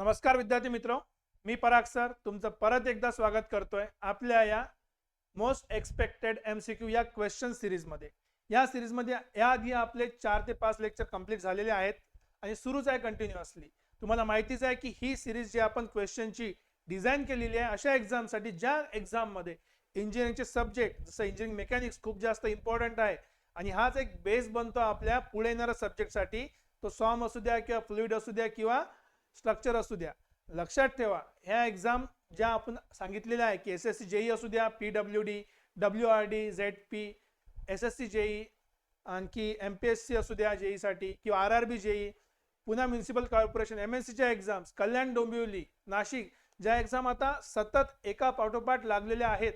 नमस्कार विद्यार्थी मित्र मी पराग सर तुमचं परत एकदा स्वागत करतोय आपल्या या most expected M C Q या क्वेश्चन सिरीजमध्ये या सिरीजमध्ये याआधी आपले चार ते पाच लेक्चर कंप्लीट झालेले आहेत आणि सुरूच आहे कंटिन्युअसली तुम्हाला माहितीच आहे की ही सिरीज जी आपण क्वेश्चनची डिझाईन केलेली आहे अशा एक्झामसाठी ज्या एक्झाममध्ये इंजिनिअरिंगचे सब्जेक्ट जसं इंजिनिअरिंग मेकॅनिक्स खूप जास्त इम्पॉर्टंट आहे आणि हाच एक बेस बनतो आपल्या पुढे येणाऱ्या सब्जेक्टसाठी तो सॉम असू द्या किंवा फ्लुईड असू द्या किंवा स्ट्रक्चर असू द्या. लक्षात ठेवा ह्या एक्झाम ज्या आपण सांगितलेल्या आहे की एस एस सी जेई असू द्या P W D W R D Z P S S C JE आणखी एम पी एस सी असू द्या जेईसाठी किंवा आर आर बी जेई पुन्हा म्युन्सिपल कॉर्पोरेशन एम एस सीच्या एक्झाम्स कल्याण डोंबिवली नाशिक ज्या एक्झाम आता सतत एका पाठोपाठ लागलेल्या आहेत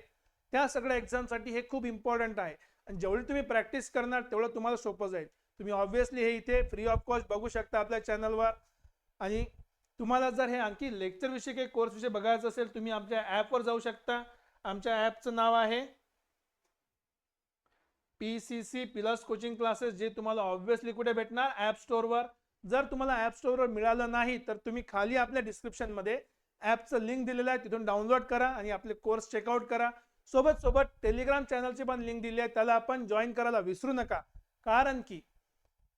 त्या सगळ्या एक्झामसाठी हे खूप इम्पॉर्टंट आहे. आणि जेवढी तुम्ही प्रॅक्टिस करणार तेवढं तुम्हाला सोपं जाईल. तुम्ही ऑब्व्हियसली हे इथे फ्री ऑफ कॉस्ट बघू शकता आपल्या चॅनलवर आणि तुम्हाला जर हे आणखी लेक्चर विषयी काही कोर्स विषय बघायचं असेल तुम्ही आमच्या ॲपवर जाऊ शकता. आमच्या ॲपचं नाव आहे P C C plus coaching classes जे तुम्हाला ऑब्व्हियसली कुठे भेटणार? ॲप स्टोअरवर जर तुम्हाला ॲप स्टोअरवर मिळालं नाही तर तुम्ही खाली आपल्या डिस्क्रिप्शनमध्ये ॲपचं लिंक दिलेलं आहे. तिथून डाउनलोड करा आणि आपले कोर्स चेकआउट करा. सोबत सोबत टेलिग्राम चॅनलची पण लिंक दिली आहे. त्याला आपण जॉईन करायला विसरू नका. कारण की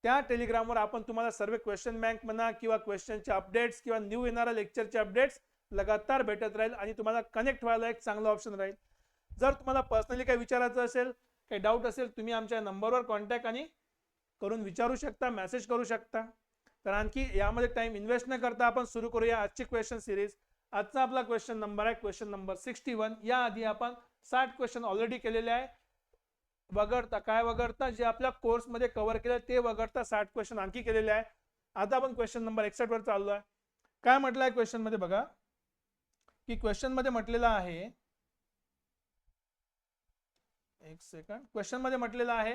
त्या टेलिग्रामवर आपण तुम्हाला सर्व क्वेश्चन बँक म्हणा किंवा क्वेश्चनचे अपडेट्स किंवा न्यू येणाऱ्या लेक्चरचे अपडेट्स लगातार भेटत राहील आणि तुम्हाला कनेक्ट व्हायला एक चांगला ऑप्शन राहील. जर तुम्हाला पर्सनली काही विचारायचं असेल काही डाऊट असेल तुम्ही आमच्या नंबरवर कॉन्टॅक्ट आणि करून विचारू शकता मेसेज करू शकता. तर आणखी यामध्ये टाइम इन्व्हेस्ट न करता आपण सुरू करूया आजची क्वेश्चन सिरीज आजचा आपला क्वेश्चन नंबर आहे क्वेश्चन नंबर सिक्स्टी वन याआधी आपण साठ क्वेश्चन ऑलरेडी केलेले आहे. वगळता काय वगळता जे आपल्या कोर्समध्ये कव्हर केलं ते वगळता साठ क्वेश्चन आणखी केलेले आहे. आता आपण क्वेश्चन नंबर एकसष्ट वर चाललो आहे. काय म्हटलं आहे क्वेश्चनमध्ये बघा? की क्वेश्चनमध्ये म्हटलेलं आहे एक सेकंड क्वेश्चनमध्ये म्हटलेलं आहे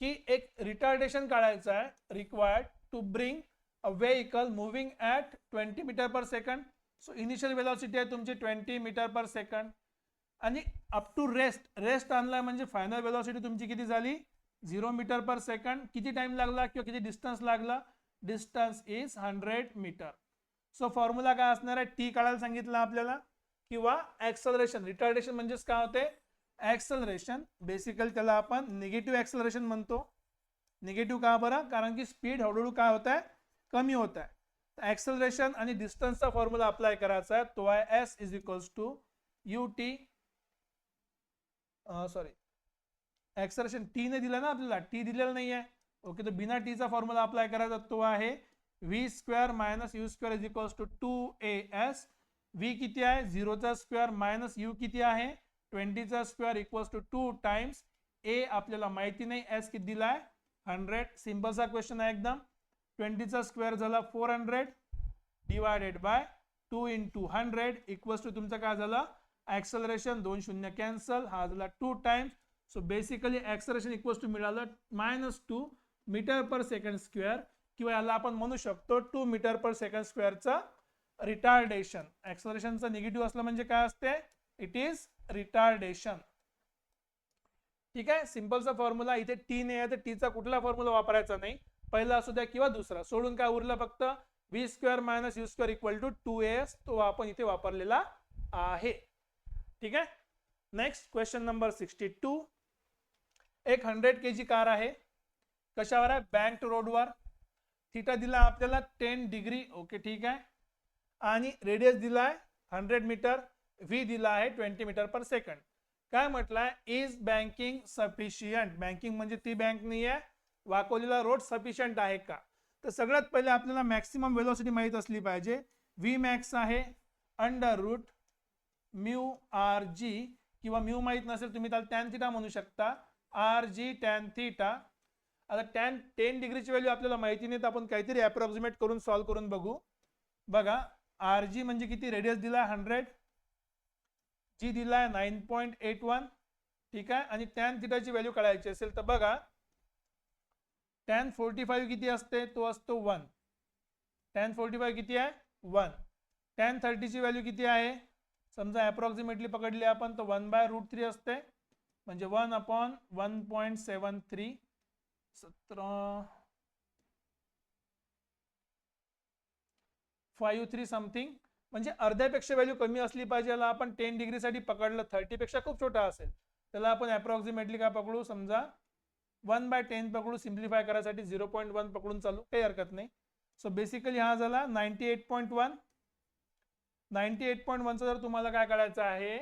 की एक रिटार्डेशन काढायचं आहे required to bring a vehicle moving at twenty metre per second so initial velocity आहे तुमची ट्वेंटी मीटर पर सेकंड आणि अप टू रेस्ट रेस्ट आणलाय म्हणजे फायनल वेलॉसिटी तुमची किती झाली? झिरो मीटर पर सेकंड किती टाइम लागला किंवा किती डिस्टन्स लागला? Distance is hundred metre so formula काय असणार आहे? टी काढायला सांगितलं आपल्याला. किंवा ऍक्सलरेशन रिटार्डेशन म्हणजेच काय होते? ऍक्सलरेशन बेसिकली त्याला आपण निगेटिव्ह ऍक्सलरेशन म्हणतो. निगेटिव्ह का बरं? कारण की स्पीड हळूहळू काय होत आहे कमी होत आहे ऍक्सलरेशन आणि डिस्टन्सचा फॉर्म्युला अप्लाय करायचा आहे. तो आहे S is equals to U T sorry acceleration T ने दिलं ना आपल्याला? टी दिलेला नाही आहे ओके तर बिना टीचा फॉर्म्युला अप्लाय करायचा तो आहे V square minus U square is equals to two A S V किती आहे? झिरोचा स्क्वेअर मायनस यू किती आहे? ट्वेंटीचा square equals to two times A आपल्याला माहिती नाही. एस किती दिलाय? हंड्रेड सिम्पलचा क्वेश्चन आहे एकदम. ट्वेंटीचा स्क्वेअर झाला four hundred divided by two in two hundred equals to तुमचं काय झालं? ऍक्सलरेशन दोन शून्य कॅन्सल हा झाला two times so basically acceleration equals to मिळालं minus two metre per second square किंवा याला आपण म्हणू शकतो टू मीटर पर सेकंड स्क्वेअरचं रिटार्डेशन ऍक्सलरेशनचं निगेटिव्ह असलं म्हणजे काय असते? इट इज रिटार्डेशन ठीक आहे? सिम्पलचा फॉर्म्युला इथे टी नाही आहे तर टीचा कुठला फॉर्म्युला वापरायचा नाही? पहिला असू द्या किंवा दुसरा. सोडून काय उरलं फक्त? V square minus U square equal to two S तो आपण इथे वापरलेला आहे. ठीक आहे? Next question number sixty two एक हंड्रेड के जी कार आहे. कशावर आहे? बँक रोडवर थिटा दिला आपल्याला टेन डिग्री ओके ठीक आहे. आणि रेडियस दिला आहे हंड्रेड मीटर व्ही दिला आहे ट्वेंटी मीटर पर सेकंड काय म्हटलंय? इज बँकिंग सफिशियंट बँकिंग म्हणजे ती बँक नाही आहे वाकोलीला रोड सफिशियंट आहे का? तर सगळ्यात पहिले आपल्याला मॅक्सिमम वेलोसिटी माहीत असली पाहिजे. व्ही मॅक्स आहे. Under root mu R G किंवा म्यू माहीत नसेल तुम्ही त्याला टॅन थिटा म्हणू शकता. आर जी टॅन थिटा आता टॅन टेन डिग्रीची व्हॅल्यू आपल्याला माहिती नाही तर आपण काहीतरी अप्रॉक्सिमेट करून सॉल्व्ह करून बघू. बघा आर जी म्हणजे किती? रेडियस दिला हंड्रेड जी दिलाय नाईन पॉईंट एट वन ठीक आहे? आणि टॅन थिटाची व्हॅल्यू काढायची असेल तर बघा टॅन फोर्टी फाईव्ह किती असते? तो असतो वन टॅन फोर्टी फाईव्ह किती आहे? वन टॅन थर्टीची व्हॅल्यू किती आहे? समजा अप्रॉक्सिमेटली पकडली आपण तर वन बाय रूट थ्री असते. म्हणजे one upon one point seven three सतरा. फाईव्ह थ्री समथिंग म्हणजे अर्ध्यापेक्षा व्हॅल्यू कमी असली पाहिजे याला आपण टेन डिग्रीसाठी पकडलं थर्टीपेक्षा खूप छोटा असेल. त्याला आपण अप्रॉक्सिमेटली काय पकडू? समजा वन बाय टेन पकडू सिम्प्लिफाय करायसाठी झिरो पॉईंट वन पकडून चालू काही हरकत नाही. सो बेसिकली हा झाला ninety eight point one ninety eight point वनचा जर तुम्हाला काय करायचं आहे?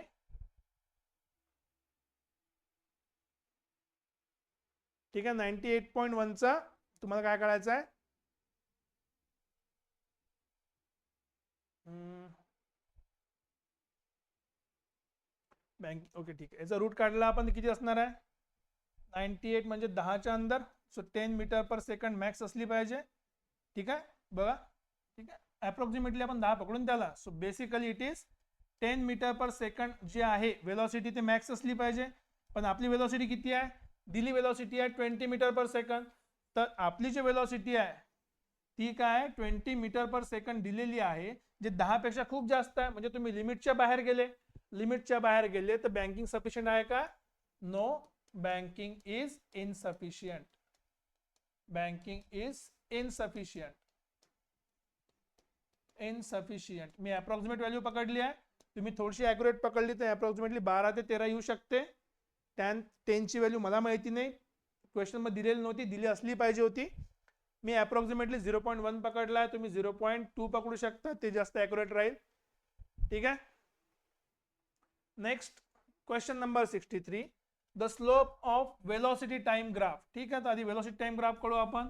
ठीक आहे नाईन्टी एट पॉईंट वनचा तुम्हाला काय करायचं आहे? बँक ओके ठीक आहे. याचा रूट काढला आपण किती असणार आहे? नाईन्टी एट म्हणजे दहाच्या अंदर so ten metre per second max असली पाहिजे. ठीक आहे बघा. ठीक आहे. अप्रॉक्सिमेटली आपण दहा पकडून त्याला. So basically it is ten metre per second जे आहे वेलॉसिटी ते मॅक्स असली पाहिजे. पण आपली वेलॉसिटी किती आहे? दिली वेलॉसिटी आहे ट्वेंटी मीटर पर सेकंड तर आपली जी वेलॉसिटी आहे ती काय ट्वेंटी मीटर पर सेकंड दिलेली आहे जे दहापेक्षा खूप जास्त आहे. म्हणजे तुम्ही लिमिटच्या बाहेर गेले. लिमिटच्या बाहेर गेले तर बँकिंग सफिशियंट आहे का? No banking is insufficient banking is insufficient insufficient me approximate value पकडली आहे. तुम्ही थोडीशी ॲक्युरेट पकडली तर अप्रॉक्सिमेटली बारा ते तेरा येऊ शकते. टॅन टेनची व्हॅल्यू मला माहिती नाही. क्वेश्चनमध्ये दिलेली नव्हती दिली असली पाहिजे होती. मी अप्रॉक्सिमेटली झिरो पॉईंट वन पकडला आहे. तुम्ही झिरो पॉईंट टू पकडू शकता. ते जास्त ॲक्युरेट राहील. ठीक आहे? Next question number sixty three the slope of velocity time graph ठीक आहे? तर आधी वेलॉसिटी टाइम ग्राफ करू आपण.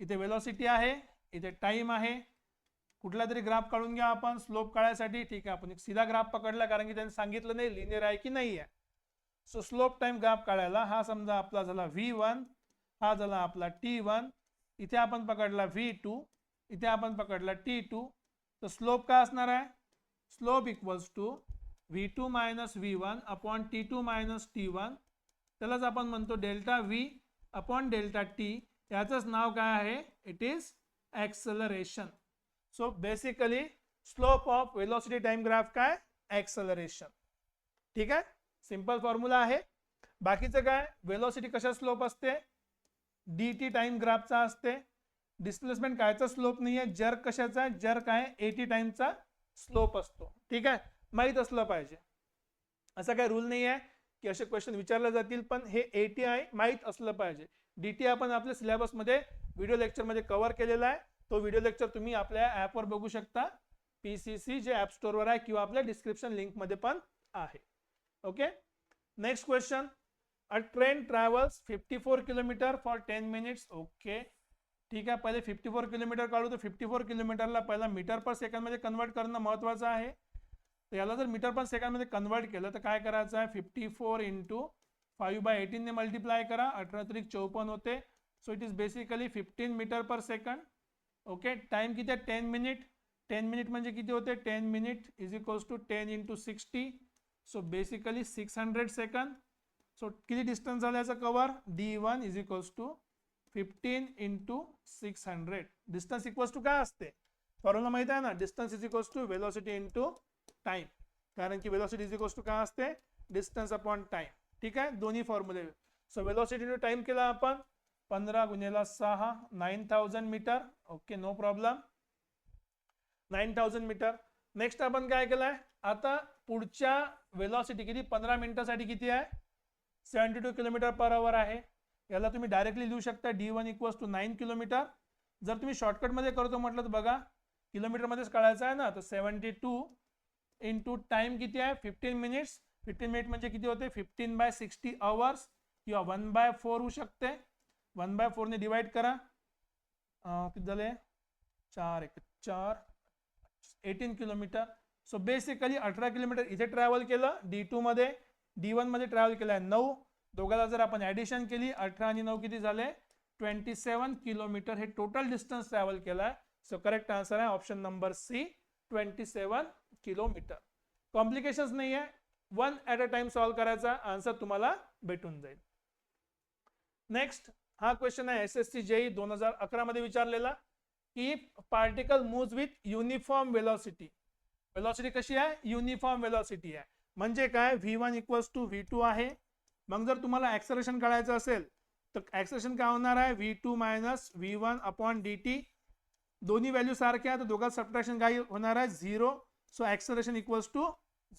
इथे वेलॉसिटी आहे इथे टाइम आहे. कुठला तरी ग्राफ काढून घ्या आपण स्लोप काढायसाठी. ठीक आहे आपण एक सीधा ग्राफ पकडला कारण की त्यांनी सांगितलं नाही लिनियर आहे की नाही आहे सो स्लोप टाइम ग्राफ काढायला हा समजा आपला झाला व्ही वन हा झाला आपला टी वन इथे आपण पकडला व्ही टू इथे आपण पकडला टी टू तर स्लोप काय असणार आहे? Slope equals to V two minus V one upon T two minus T one त्यालाच आपण म्हणतो delta V upon delta T याचंच नाव काय आहे? It is acceleration so basically slope of velocity time graph काय? ॲक्सलरेशन ठीक आहे? सिंपल फॉर्म्युला आहे. बाकीचं काय? वेलॉसिटी कशा स्लोप असते? डी टी टाइम ग्राफचा असते. डिस्प्लेसमेंट कायचा स्लोप नाही आहे जर्क कशाचा? जर्क आहे. एटी टाइमचा स्लोप असतो. ठीक आहे? माहीत असलं पाहिजे. असा काही रूल नाही आहे की असे क्वेश्चन विचारले जातील पण हे एटी आहे. माहीत असलं पाहिजे. डी टी आपण आपल्या सिलेबसमध्ये व्हिडिओ लेक्चरमध्ये कव्हर केलेला आहे. तो व्हिडिओ लेक्चर तुम्ही आपल्या ॲपवर बघू शकता. पी सी सी जे ॲप स्टोअरवर आहे किंवा आपल्या डिस्क्रिप्शन लिंकमध्ये पण आहे. Okay next question a train travels fifty four kilometre for ten minutes okay ठीक आहे. पहिले फिफ्टी फोर किलोमीटर काढू तर फिफ्टी फोर किलोमीटरला पहिला मीटर पर सेकंडमध्ये कन्वर्ट करणं महत्त्वाचं आहे. तर याला जर मीटर पर सेकंडमध्ये कन्वर्ट केलं तर काय करायचं आहे? Fifty four into five by एटीनने multiply करा. अठरा तरी चौपन्न होते. So it is basically fifteen metre per second okay time किती आहे? टेन मिनिट टेन मिनिट म्हणजे किती होते? Ten minute is equals to ten into sixty so basically six hundred second so किती डिस्टन्स झालं याचं cover D one is equals to fifteen into six hundred distance equals to काय असते? Formula माहिती आहे ना? Distance is equals to velocity into time कारण की वेलॉसिटी इज इक्वल्स टू काय असते? डिस्टन्स अपॉन टाइम ठीक आहे? दोन्ही फॉर्म्युले सो वेलॉसिटी इंटू टाइम केला आपण. पंधरा गुन्हेला सहा nine thousand metre okay no problem nine thousand metre next आपण काय केलंय? आता पुढच्या वेलॉसिटी किती? पंधरा मिनिटासाठी किती आहे? Seventy two kilometre per hour आहे. याला तुम्ही डायरेक्टली लिहू शकता. D one equals to nine kilometre जर तुम्ही शॉर्टकटमध्ये करतो म्हटलं तर बघा किलोमीटरमध्येच कळायचं आहे ना? तर सेवन्टी टू इंटू टाइम किती आहे? फिफ्टीन मिनिट्स फिफ्टीन मिनिट म्हणजे किती होते? फिफ्टीन बाय सिक्स्टी अवर्स किंवा वन बाय फोर होऊ शकते. वन बाय फोरने डिवाइड करा. किती झाले? चार एक चार एटीन किलोमीटर. सो बेसिकली अठरा किलोमीटर इथे ट्रॅव्हल केलं. डी टू मध्ये डी वनमध्ये ट्रॅव्हल केलं आहे नऊ. दोघाला जर आपण ॲडिशन केली अठरा आणि नऊ किती झाले? ट्वेंटी सेवन किलोमीटर हे टोटल डिस्टन्स ट्रॅव्हल केलं आहे. सो करेक्ट आन्सर आहे option number C twenty seven kilometre complications नाही आहे. One at a time solve करायचा. आन्सर तुम्हाला भेटून जाईल. नेक्स्ट हा क्वेश्चन आहे एस एस सी जेई दोन हजार अकरा मध्ये विचारलेला की particle moves with uniform velocity velocity कशी आहे? युनिफॉर्म वेलॉसिटी आहे. म्हणजे काय? V one equals to V two आहे. मग जर तुम्हाला ऍक्सलेशन काढायचं असेल तर ऍक्सलेशन काय होणार आहे? V two minus V one upon D T दोन्ही व्हॅल्यू सारख्या आहे तर दोघात सबट्रॅक्शन काय होणार आहे? Zero so acceleration equals to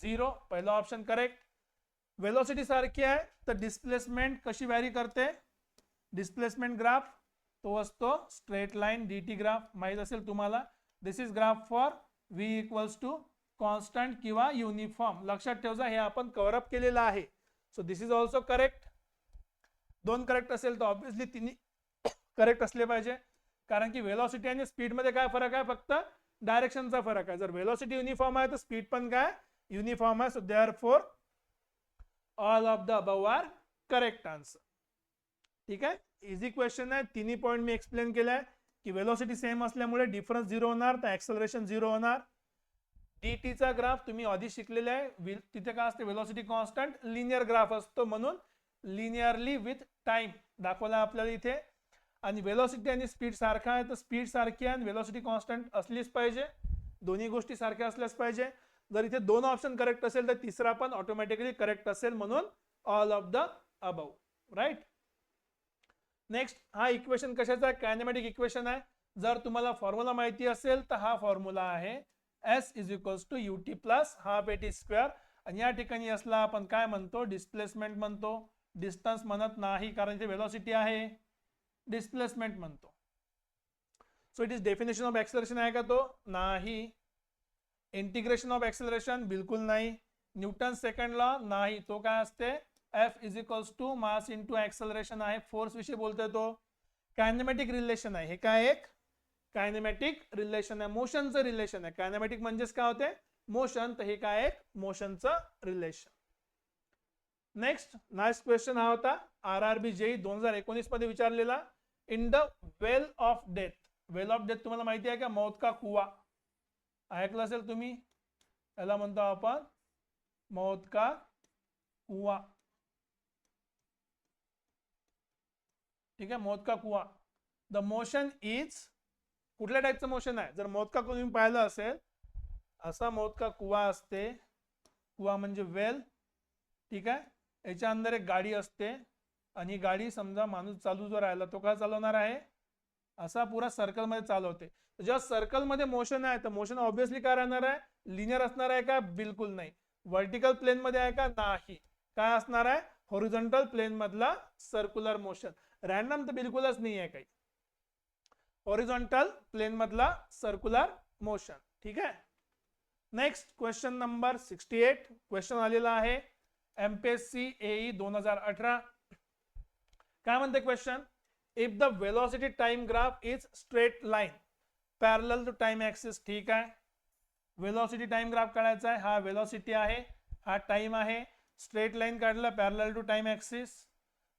zero पहिला ऑप्शन करेक्ट वेलोसिटी सारखी आहे तर डिस्प्लेसमेंट कशी व्हॅरी करते? डिस्प्लेसमेंट ग्राफ तो असतो straight line D T graph माहीत असेल तुम्हाला? This is graph for V equals to constant किंवा युनिफॉर्म लक्षात ठेवजा हे आपण कव्हरअप केलेलं आहे. So this is also correct दोन करेक्ट असेल तर ऑब्विसली तिन्ही करेक्ट असले पाहिजे. कारण की वेलॉसिटी आणि स्पीडमध्ये काय फरक आहे? फक्त डायरेक्शनचा फरक आहे. जर वेलॉसिटी युनिफॉर्म आहे तर स्पीड पण काय? युनिफॉर्म आहे. So therefore all of the above are correct answer ठीक आहे? इझी क्वेश्चन आहे. तिन्ही पॉईंट मी एक्सप्लेन केलाय की वेलॉसिटी सेम असल्यामुळे डिफरन्स झिरो होणार तर ऍक्सलरेशन झिरो होणार. डी टीचा ग्राफ तुम्ही आधी शिकलेला आहे. वि- तिथे काय असते? वेलॉसिटी कॉन्स्टंट लिनियर ग्राफ असतो म्हणून लिनियरली विथ टाइम दाखवला आपल्याला इथे. आणि वेलॉसिटी आणि स्पीड सारखा आहे तर स्पीड सारखी आहे आणि वेलॉसिटी कॉन्स्टंट असलीच पाहिजे. दोन्ही गोष्टी सारख्या असल्याच पाहिजे. जर इथे दोन ऑप्शन करेक्ट असेल तर तिसरा पण ऑटोमॅटिकली करेक्ट असेल म्हणून all of the above right next हा इक्वेशन कशाचा? आहे कायनेमॅटिक इक्वेशन आहे. जर तुम्हाला फॉर्म्युला माहिती असेल तर हा फॉर्म्युला आहे. S is equals to U T plus half A T square आणि या ठिकाणी असला आपण काय म्हणतो? डिस्प्लेसमेंट म्हणतो. डिस्टन्स म्हणत नाही कारण इथे वेलॉसिटी आहे. डिस्प्लेसमेंट म्हणतो. So it is definition of acceleration आहे का तो? नाही. इंटिग्रेशन ऑफ एक्सेलरेशन बिलकुल नाही. न्यूटन सेकंड लॉ नाही. तो काय असते? F is equals to mass into acceleration आहे फोर्स विषयी बोलतोय तो. कायनेमॅटिक रिलेशन आहे. हे काय एक? कायनेमॅटिक रिलेशन आहे. मोशनचं रिलेशन आहे. कायनेमॅटिक म्हणजेच काय होते? मोशन. तर हे काय एक? मोशनचं रिलेशन. नेक्स्ट नाईस्ट क्वेश्चन हा होता. आर आर बी जेई दोन हजार एकोणीसमध्ये विचारलेला. In the well of death well of death तुम्हाला माहिती आहे का? मौत का कुवा? ऐकलं असेल तुम्ही? याला म्हणतो आपण मौत का कुवा. ठीक आहे? मौत का कुवा द मोशन इज कुठल्या टाईपचं मोशन आहे? जर मोदका कुवा तुम्ही पाहिलं असेल असा मोदका कुवा असते. कुवा म्हणजे वेल ठीक आहे? याच्या अंदर एक गाडी असते. आणि ही गाडी समजा माणूस चालू जो राहिला तो काय चालवणार आहे? असा पुरा सर्कलमध्ये चालवते. जेव्हा सर्कलमध्ये मोशन आहे तर मोशन ऑब्विसली काय राहणार आहे? लिनियर असणार आहे का? बिलकुल नाही. वर्टिकल प्लेनमध्ये आहे का? नाही. काय असणार आहे? हॉरिझॉन्टल प्लेन मधला सर्क्युलर मोशन रॅन्डम तर बिलकुलच नाही आहे काही. हॉरिझॉन्टल प्लेन मधला सर्क्युलर मोशन ठीक आहे? Next question number sixty eight question आलेला आहे. एमपीएससी एई दोन हजार अठरा. काय म्हणते question if the velocity time graph is straight line parallel to time axis ठीक आहे? वेलॉसिटी टाइम ग्राफ काढायचा आहे. हा वेलॉसिटी आहे. हा टाइम आहे. स्ट्रेट लाईन काढला parallel to time axis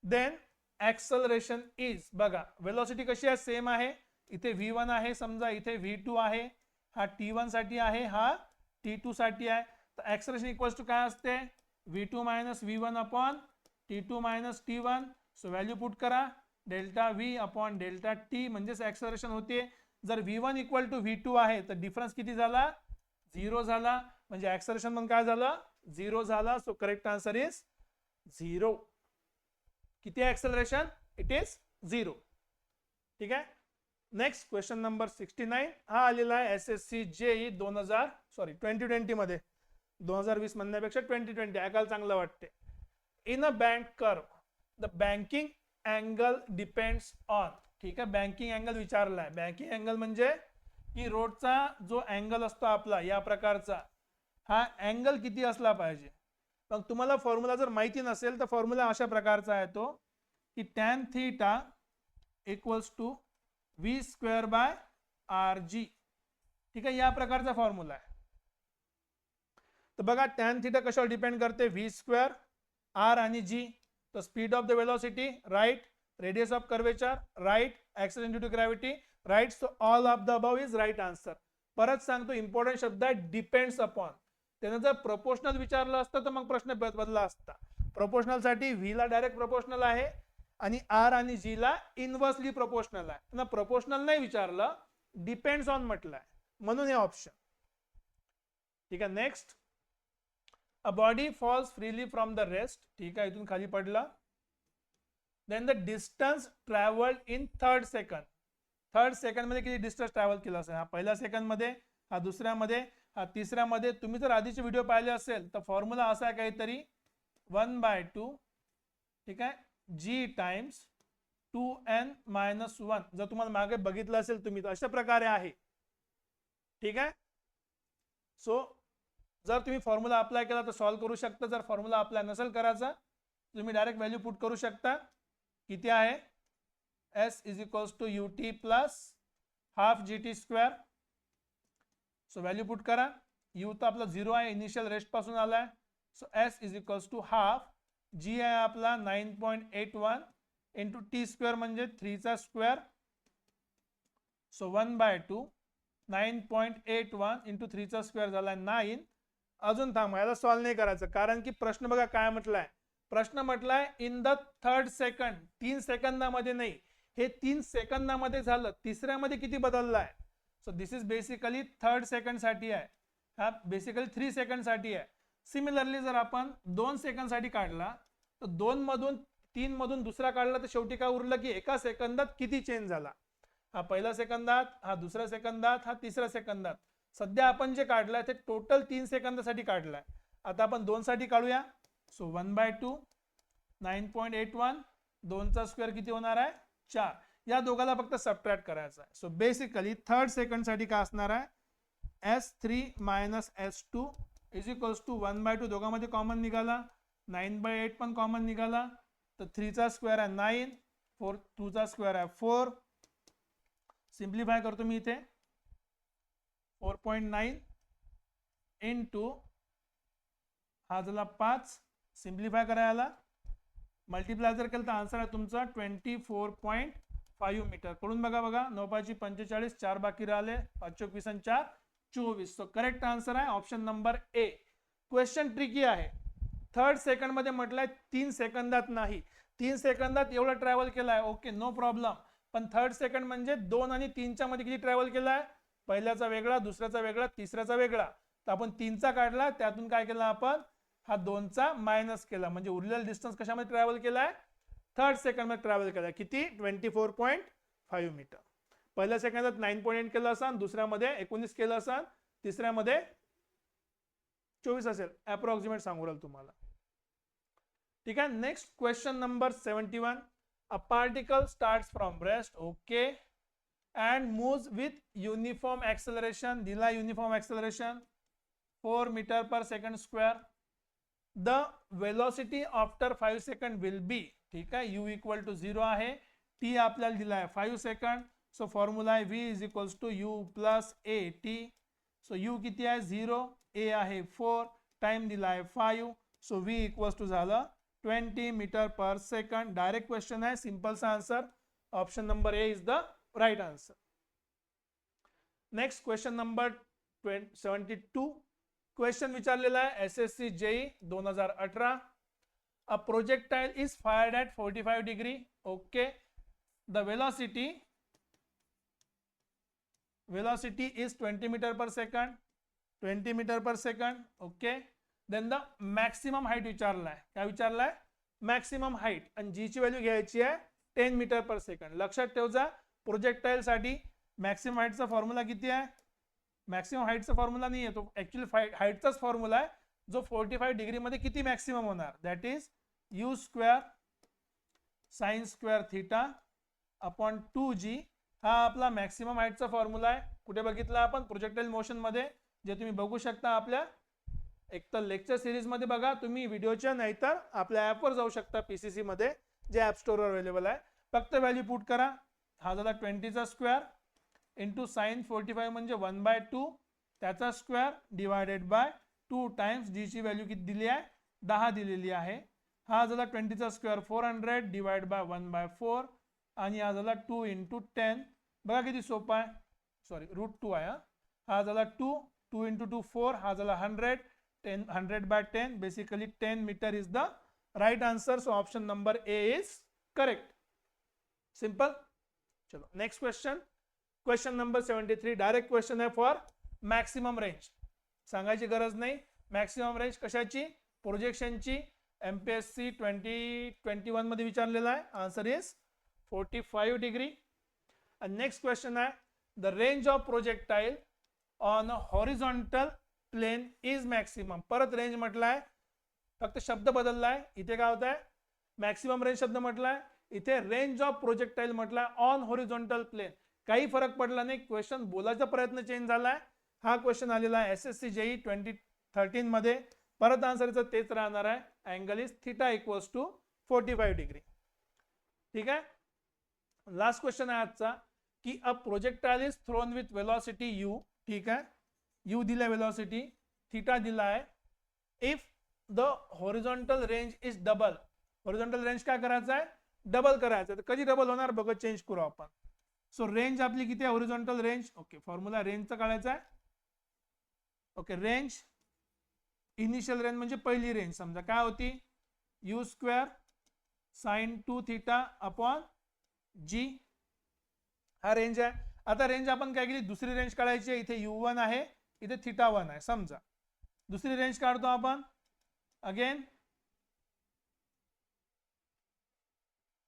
then acceleration is बघा वेलॉसिटी कशी आहे? सेम आहे. इथे व्ही वन आहे समजा इथे व्ही टू आहे. हा टी वनसाठी आहे हा टी टू साठी आहे. तर ऍक्सलेशन इक्वल्स टू काय असते? V two minus V one upon T two minus T one so value put करा. Delta V upon delta T म्हणजेच ऍक्सलरेशन होते. जर V one equal to V two आहे तर डिफरन्स किती झाला? झिरो झाला. म्हणजे ऍक्सलरेशन पण काय झालं? झिरो झाला. So correct answer is zero किती ऍक्सेलरेशन इट इज झिरो ठीक आहे? Next question number sixty nine हा आलेला आहे एस एस सी जे दोन हजार सॉरी ट्वेंटी ट्वेंटी मध्ये. दोन हजार वीस म्हणण्यापेक्षा ट्वेंटी ट्वेंटी ऐकायला चांगलं वाटते. In a bank curve the banking angle depends on ठीक आहे? बँकिंग अँगल विचारला आहे. बँकिंग अँगल म्हणजे की रोडचा जो अँगल असतो आपला या प्रकारचा हा अँगल किती असला पाहिजे? मग तुम्हाला फॉर्म्युला जर माहिती नसेल तर फॉर्म्युला अशा प्रकारचा आहे तो की tan theta equals to V square by R g ठीक आहे या प्रकारचा फॉर्म्युला आहे. तर बघा टॅन थीटा कशावर डिपेंड करते? व्ही स्क्वेअर आर आणि जी तर speed of the velocity right radius of curvature right accident due to gravity right so all of the above is right answer परत सांगतो इम्पॉर्टंट शब्द आहे डिपेंड्स अपॉन त्यानं जर प्रपोर्शनल विचारलं असतं तर मग प्रश्न बदला असता. प्रपोर्शनलसाठी व्ही ला डायरेक्ट प्रपोर्शनल आहे आणि आर आणि जी ला इनवर्सली प्रपोर्शनल आहे. त्यांना प्रपोर्शनल नाही विचारलं डिपेंड्स ऑन म्हटलंय. म्हणून हे ऑप्शन ठीक आहे next a body falls freely from the rest ठीक आहे इथून खाली पडला. Then the distance travelled in third second third सेकंडमध्ये किती डिस्टन्स ट्रॅव्हल केला असेल? हा पहिल्या सेकंडमध्ये हा दुसऱ्यामध्ये. तिसऱ्यामध्ये तुम्ही जर आधीचे व्हिडिओ पाहिले असेल तर फॉर्म्युला असा आहे काहीतरी वन बाय टू ठीक आहे? G times two n minus one जर तुम्हाला मागे बघितलं असेल तुम्ही तर अशा प्रकारे आहे. ठीक आहे? सो जर तुम्ही फॉर्म्युला अप्लाय केला तर सॉल्व्ह करू शकता. जर फॉर्म्युला अप्लाय नसेल करायचा तुम्ही डायरेक्ट व्हॅल्यू पुट करू शकता. किती आहे? S is equals to u t plus half g t square so value put करा. यू तर आपला झिरो आहे. इनिशियल रेस्टपासून आलाय. So S is equals to half g आहे आपला nine point eight one into t square म्हणजे थ्रीचा square so one by two nine point eight one into थ्रीचा square झाला नाईन अजून थांब याला सॉल्व्ह नाही करायचं. कारण की प्रश्न बघा काय म्हटलाय. प्रश्न म्हटलाय इन द थर्ड सेकंड तीन सेकंदामध्ये नाही. हे तीन सेकंदामध्ये झालं. तिसऱ्यामध्ये किती बदललं आहे so this is basically third सेकंडसाठी आहे. हा बेसिकली थ्री सेकंडसाठी आहे. सिमिलरली जर आपण दोन सेकंडसाठी काढला तर दोन मधून तीन मधून दुसरा काढला तर शेवटी काय उरलं की एका सेकंदात किती चेंज झाला? हा पहिल्या सेकंदात हा दुसऱ्या सेकंदात हा तिसऱ्या सेकंदात. सध्या आपण जे काढलाय ते टोटल तीन सेकंदासाठी काढलाय. आता आपण दोन साठी काढूया. So one by two nine point eight one दोनचा स्क्वेअर किती होणार आहे? चार. या दोघाला फक्त सबट्रॅक्ट करायचा आहे. सो बेसिकली थर्ड सेकंडसाठी काय असणार आहे? S three minus S two is equals to one by two दोघांमध्ये कॉमन निघाला. नाईन बाय एट पण कॉमन निघाला. तर थ्रीचा स्क्वेअर आहे नाईन फोर टूचा स्क्वेअर आहे फोर सिम्प्लिफाय करतो मी इथे. Four point nine in two हा झाला पाच. सिम्प्लिफाय करायला. मल्टिप्लाय जर केलं तर आन्सर आहे तुमचा twenty four point five metre. करून बघा बघा. नऊ पाचशे पंचेचाळीस चार बाकी राहिले. पाच चोवीस आणि चार चोवीस. सो करेक्ट आन्सर आहे. Option number A question tricky आहे. थर्ड सेकंडमध्ये म्हटलंय तीन सेकंदात नाही. तीन सेकंदात एवढा ट्रॅव्हल केलाय. ओके नो प्रॉब्लेम पण थर्ड सेकंड म्हणजे दोन आणि तीनच्या मध्ये किती ट्रॅव्हल केलाय? पहिल्याचा वेगळा दुसऱ्याचा वेगळा तिसऱ्याचा वेगळा. तर आपण तीनचा काढला. त्यातून काय केलं आपण? हा दोनचा मायनस केला. म्हणजे उरलेला डिस्टन्स कशामध्ये ट्रॅव्हल केलाय? थर्ड सेकंडमध्ये ट्रॅव्हल केला. किती? Twenty four point five metre पहिल्या सेकंदात नाईन पॉईंट एट केलं असाल दुसऱ्यामध्ये एकोणीस केलं असाल तिसऱ्यामध्ये चोवीस असेल. अप्रॉक्सिमेट सांगू राहील तुम्हाला. ठीक आहे? Next question number seventy one a particle start from rest okay and move with uniform acceleration दिला uniform acceleration four metre per second square the velocity after five second will be ठीक आहे? You equal to zero आहे. T आपल्याला दिला आहे five second so formula आहे V is equals to u plus a t so u किती आहे? Zero ए आहे फोर टाइम दिला आहे five so V equals to झालं twenty metre per second direct question आहे. सिम्पलचा answer option number A is the right answer next question number seventy two question विचारलेला आहे. S S C JE दोन हजार अठरा. A projectile is fired at forty five degree okay the velocity velocity is 20 meter per second. 20 meter per second. Okay. Then the maximum height विचारलाय. काय विचारलाय? Maximum height आणि जी ची व्हॅल्यू घ्यायची आहे टेन मीटर पर सेकंड लक्षात ठेवजा projectile साठी मॅक्सिमम हाईटचा फॉर्म्युला किती आहे? मॅक्सिमम हाईटचा फॉर्म्युला नाही आहे तो ऍक्च्युली हाईटचाच फॉर्म्युला आहे. जो फोर्टी फाईव्ह डिग्रीमध्ये किती मॅक्सिमम होणार? That is u square sine square theta upon two g हा आपला मॅक्सिमम हाईटचा फॉर्म्युला आहे. कुठे बघितला आपण? प्रोजेक्टाईल मोशनमध्ये जे तुम्ही बघू शकता आपल्या. एक तर लेक्चर सिरीजमध्ये बघा. तुम्ही व्हिडिओच्या नाहीतर आपल्या ऍपवर जाऊ शकता पीसीसी मध्ये जे ॲप स्टोअरवर अवेलेबल आहे. फक्त व्हॅल्यू पुट करा. हा झाला ट्वेंटीचा square into sine forty five म्हणजे वन बाय टू त्याचा square divided by two times जीची व्हॅल्यू किती दिली आहे? दहा दिलेली आहे. हा झाला ट्वेंटीचा square four hundred divide by one by four आणि हा झाला टू इंटू टेन. बघा किती सोपा आहे. सॉरी रूट टू आहे हा. झाला two two into two four हा झाला hundred ten hundred by ten. Basically ten metre is the right answer so option number A is correct simple चलो next question question number seventy three direct question आहे for maximum range सांगायची गरज नाही. Maximum range कशाची? प्रोजेक्शनची M P S C twenty twenty वनमध्ये विचारलेला आहे. Answer is forty five degree next question आहे the range of projectile on horizontal plane is maximum परत रेंज म्हटलाय फक्त शब्द बदललाय. इथे काय होत आहे मॅक्सिमम रेंज शब्द म्हटलाय. इथे रेंज ऑफ प्रोजेक्टाईल म्हटलाय ऑन हॉरिझॉन्टल प्लेन काही फरक पडला नाही. क्वेश्चन बोलायचा प्रयत्न चेंज झालाय. हा क्वेश्चन आलेला आहे S S C JE twenty thirteen मध्ये. परत आन्सरचं तेच राहणार आहे. Angle is theta equals to forty five degree ठीक आहे? लास्ट क्वेश्चन आहे आजचा की a projectile is thrown with velocity u ठीक आहे? यू दिला वेलॉसिटी थिटा दिला आहे. If the horizontal range is double horizontal range काय करायचं आहे? डबल करायचं तर कधी डबल होणार? बघ चेंज करू आपण. सो रेंज आपली किती आहे? हॉरिझॉन्टल रेंज ओके फॉर्म्युला रेंजचा काढायचं आहे. ओके रेंज इनिशियल रेंज म्हणजे पहिली रेंज समजा काय होती? U square sine two theta upon g हा रेंज आहे. आता रेंज आपण काय केली? दुसरी रेंज काढायची आहे. इथे यू वन आहे. इथे थिटा वन आहे. समजा. दुसरी रेंज काढतो आपण. अगेन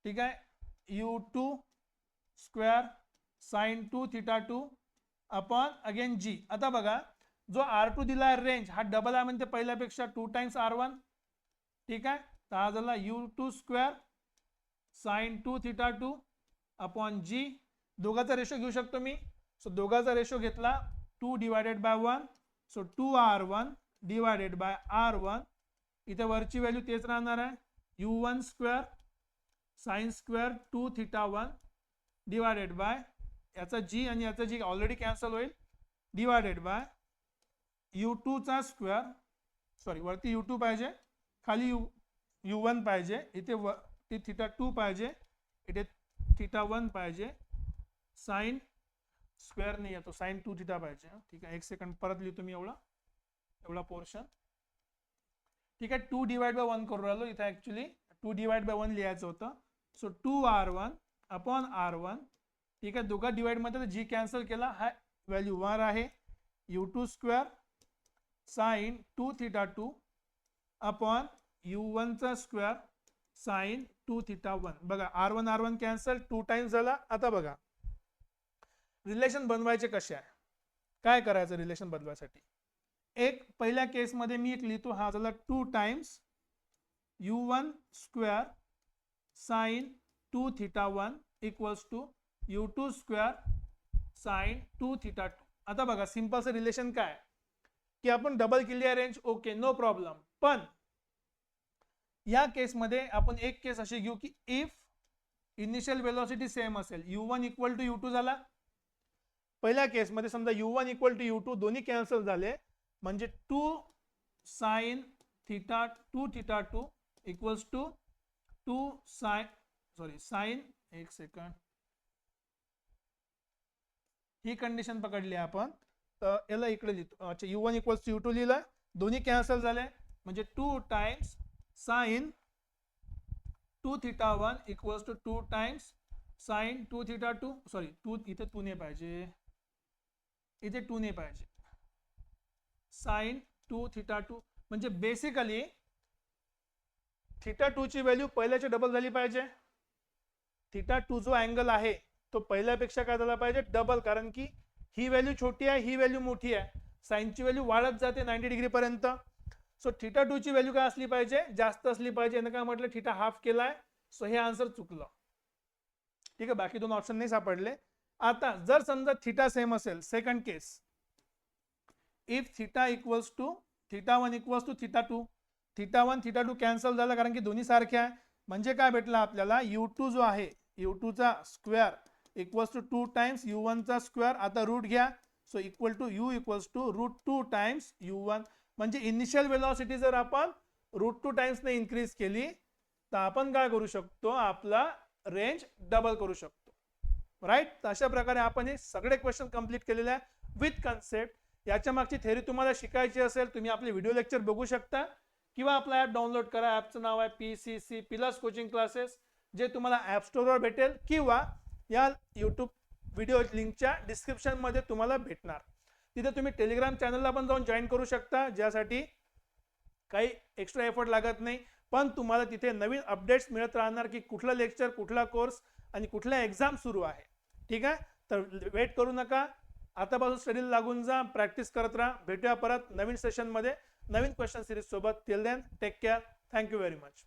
ठीक आहे? U two square sine two theta two upon again g आता बघा. जो आर टू दिला आहे रेंज हा डबल आहे म्हणते पहिल्यापेक्षा टू टाइम्स आर वन ठीक आहे? तर हा झाला u two square sine two theta two upon g दोघाचा ratio घेऊ शकतो मी. सो दोघाचा रेशो घेतला two divided by one so two R one divided by R one इथे वरची व्हॅल्यू तेच राहणार आहे. U one square sine square two theta one divided by याचा जी आणि याचा जी ऑलरेडी कॅन्सल होईल. डिवायडेड बाय यू टूचा स्क्वेअर सॉरी वरती यू टू पाहिजे खाली यू यू वन पाहिजे इथे व ती थिटा टू पाहिजे इथे थिटा वन पाहिजे साईन स्क्वेअर नाही येतो साईन टू थिटा पाहिजे ठीक आहे एक सेकंड परत लिहितो मी एवढा एवढा पोर्शन ठीक आहे टू डिवाइड बाय वन करू राहिलो इथे actually two divide by one लिहायचं होतं. So two R one upon R one ठीक आहे दोघा डिवाइडमध्ये जी कॅन्सल केला हा व्हॅल्यू वन आहे. U two square sine two theta two upon u वनचा square sine two theta one. बघा R one R one cancel two times झाला. आता बघा रिलेशन बनवायचे कसे आहे? काय करायचं रिलेशन बनवायसाठी एक पहिल्या केसमध्ये मी एक लिहितो हा झाला two times u one square sine two theta one equals to u two square sine two theta two. आता बघा सिम्पलचं रिलेशन काय की आपण double clearance okay no problem पण या केसमध्ये आपण एक केस अशी घेऊ की इफ इनिशियल वेलॉसिटी सेम असेल u one equal to u two झाला. पहिल्या केसमध्ये समजा u one equal to u two दोन्ही कॅन्सल झाले म्हणजे two sine theta two theta two equals to two साय सॉरी साइन एक सेकंड ही कंडिशन पकडली आपण. याला इकडे लिहितो. अच्छा u one equals u two लिहिलं दोन्ही कॅन्सल झाले. म्हणजे two times sine two theta one equals to two times sine two theta two sorry two इथे टू ने पाहिजे. इथे टू ने पाहिजे. साइन टू थिटा टू म्हणजे बेसिकली थिटा ची व्हॅल्यू पहिल्याची डबल झाली पाहिजे. थिटा टू जो अँगल आहे तो पहिल्यापेक्षा काय झाला पाहिजे? डबल कारण की ही व्हॅल्यू छोटी आहे ही व्हॅल्यू मोठी आहे. साईनची व्हॅल्यू वाढत जाते नाईन्टी डिग्री पर्यंत. सो थिटा ची व्हॅल्यू काय असली पाहिजे? जास्त असली पाहिजे. यानं काय म्हटलं? थिटा हाफ केला आहे सो हे आन्सर चुकलं. ठीक आहे बाकी दोन ऑप्शन नाही सापडले. आता जर समजा थिटा सेम असेल second case if theta equals to theta one equals to theta two theta one theta two cancel झाला कारण की दोन्ही सारखे आहे. म्हणजे काय भेटलं आपल्याला? यू टू जो आहे u टूचा square equals to two times u वनचा square आता रूट घ्या. So equal to u equals to root two times u one म्हणजे इनिशियल वेलॉसिटी जर आपण रूट टू टाइम्सने इन्क्रीज केली तर आपण काय करू शकतो? आपला रेंज डबल करू शकतो. राईट तर अशा प्रकारे आपण हे सगळे क्वेश्चन कंप्लीट केलेले आहे विथ कन्सेप्ट याच्या मागची थेरी तुम्हाला शिकायची असेल तुम्ही आपले व्हिडिओ लेक्चर बघू शकता. किंवा आपला ॲप डाउनलोड करा. ॲपचं नाव आहे P C C plus coaching classes जे तुम्हाला ॲप स्टोरवर भेटेल. किंवा या यूट्यूब व्हिडिओ लिंकच्या डिस्क्रिप्शनमध्ये तुम्हाला भेटणार. तिथे तुम्ही टेलिग्राम चॅनलला पण जाऊन जॉईन करू शकता ज्यासाठी काही एक्स्ट्रा एफर्ट लागत नाही. पण तुम्हाला तिथे नवीन अपडेट्स मिळत राहणार की कुठला लेक्चर कुठला कोर्स आणि कुठल्या एक्झाम सुरू आहे. ठीक आहे? तर वेट करू नका. आतापासून स्टडीला लागून जा प्रॅक्टिस करत राहा. भेटूया परत नवीन सेशनमध्ये नवीन क्वेश्चन सिरीज सोबत. Till then take care thank you very much